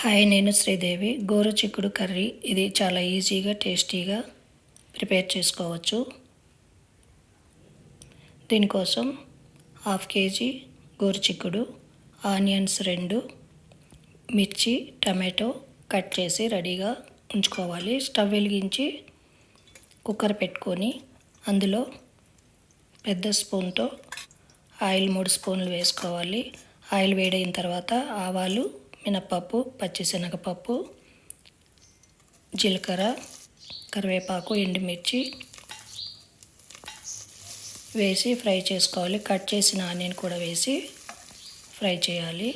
Hi నేను శ్రీదేవి. గోరు చిక్కుడు కర్రీ. ఇది చాలా ఈజీగా టేస్టీగా ప్రిపేర్ చేసుకోవచ్చు. దీనికోసం హాఫ్ కేజీ గోరు చిక్కుడు ఆనియన్స్ రెండు మిర్చి టమాటో కట్ చేసి రెడీగా ఉంచుకోవాలి. స్టవ్ వెలిగించి కుక్కర్ పెట్టుకొని అందులో పెద్ద స్పూన్తో ఆయిల్ మూడు స్పూన్లు వేసుకోవాలి. ఆయిల్ వేడైన తర్వాత ఆవాలు మినప్పప్పు పచ్చిశనగపప్పు జీలకర్ర కరివేపాకు ఎండుమిర్చి వేసి ఫ్రై చేసుకోవాలి. కట్ చేసిన ఆనియన్ కూడా వేసి ఫ్రై చేయాలి.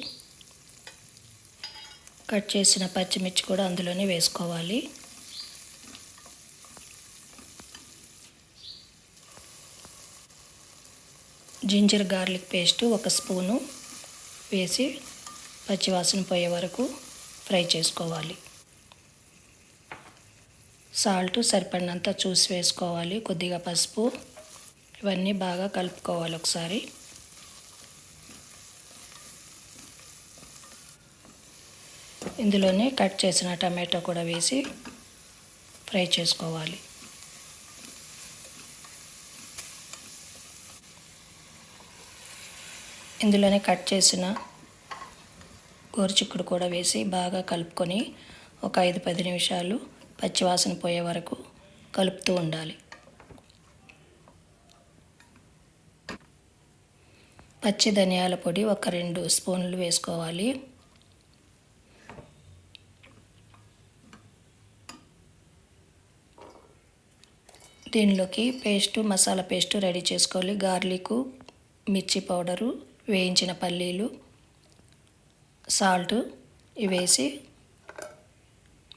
కట్ చేసిన పచ్చిమిర్చి కూడా అందులోనే వేసుకోవాలి. జింజర్ గార్లిక్ పేస్ట్ ఒక స్పూను వేసి పచ్చివాసన పోయే వరకు ఫ్రై చేసుకోవాలి. సాల్ట్ సరిపడినంత చూసి వేసుకోవాలి. కొద్దిగా పసుపు ఇవన్నీ బాగా కలుపుకోవాలి ఒకసారి. ఇందులోనే కట్ చేసిన టమాటో కూడా వేసి ఫ్రై చేసుకోవాలి. ఇందులోనే కట్ చేసిన గోరుచిక్కుడు కూడా వేసి బాగా కలుపుకొని ఒక ఐదు పది నిమిషాలు పచ్చివాసన పోయే వరకు కలుపుతూ ఉండాలి. పచ్చి ధనియాల పొడి ఒక రెండు స్పూన్లు వేసుకోవాలి. దీనిలోకి పేస్టు మసాలా పేస్టు రెడీ చేసుకోవాలి. గార్లిక్ మిర్చి పౌడరు వేయించిన పల్లీలు సాల్ట్ వేసి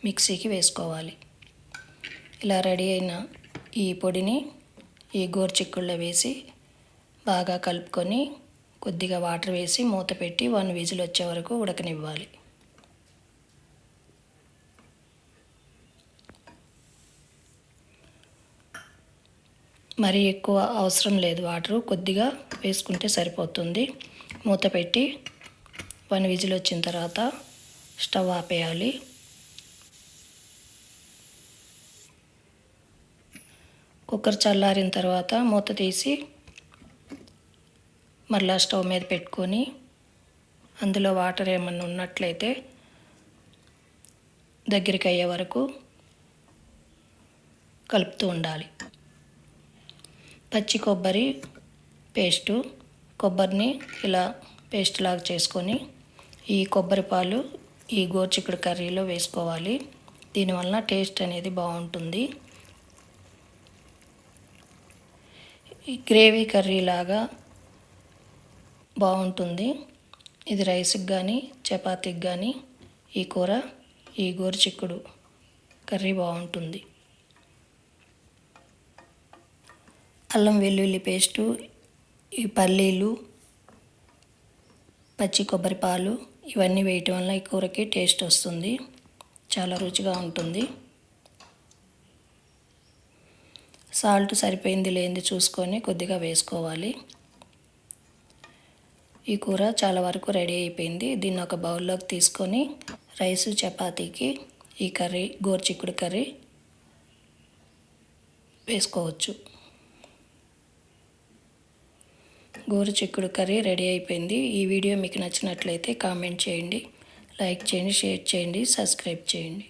మిక్సీకి వేసుకోవాలి. ఇలా రెడీ అయిన ఈ పొడిని ఈ గోరుచిక్కుల్లో వేసి బాగా కలుపుకొని కొద్దిగా వాటర్ వేసి మూత పెట్టి వన్ విజిల్ వచ్చే వరకు ఉడకనివ్వాలి. మరి ఎక్కువ అవసరం లేదు వాటర్ కొద్దిగా వేసుకుంటే సరిపోతుంది. మూత పెట్టి వన్ విజిల్ వచ్చిన తర్వాత స్టవ్ ఆపేయాలి. కుక్కర్ చల్లారిన తర్వాత మూత తీసి మళ్ళా స్టవ్ మీద పెట్టుకొని అందులో వాటర్ ఏమన్నా ఉన్నట్లయితే దగ్గరికి అయ్యే వరకు కలుపుతూ ఉండాలి. పచ్చి కొబ్బరి పేస్టు కొబ్బరిని ఇలా పేస్ట్ లాగా చేసుకొని ఈ కొబ్బరి పాలు ఈ గోర్చిక్కుడు కర్రీలో వేసుకోవాలి. దీనివల్ల టేస్ట్ అనేది బాగుంటుంది. ఈ గ్రేవీ కర్రీ లాగా బాగుంటుంది. ఇది రైస్కి కానీ చపాతీకి కానీ ఈ కూర ఈ గోరుచిక్కుడు కర్రీ బాగుంటుంది. అల్లం వెల్లుల్లి పేస్టు ఈ పల్లీలు పచ్చి కొబ్బరి పాలు ఇవన్నీ వేయటం వల్ల ఈ కూరకి టేస్ట్ వస్తుంది. చాలా రుచిగా ఉంటుంది. సాల్ట్ సరిపోయింది లేనిది చూసుకొని కొద్దిగా వేసుకోవాలి. ఈ కూర చాలా వరకు రెడీ అయిపోయింది. దీన్ని ఒక బౌల్లోకి తీసుకొని రైసు చపాతీకి ఈ కర్రీ గోర్చిక్కుడు కర్రీ వేసుకోవచ్చు. గోరు చిక్కుడు కర్రీ రెడీ అయిపోయింది. ఈ వీడియో మీకు నచ్చినట్లయితే కామెంట్ చేయండి లైక్ చేయండి షేర్ చేయండి సబ్స్క్రైబ్ చేయండి.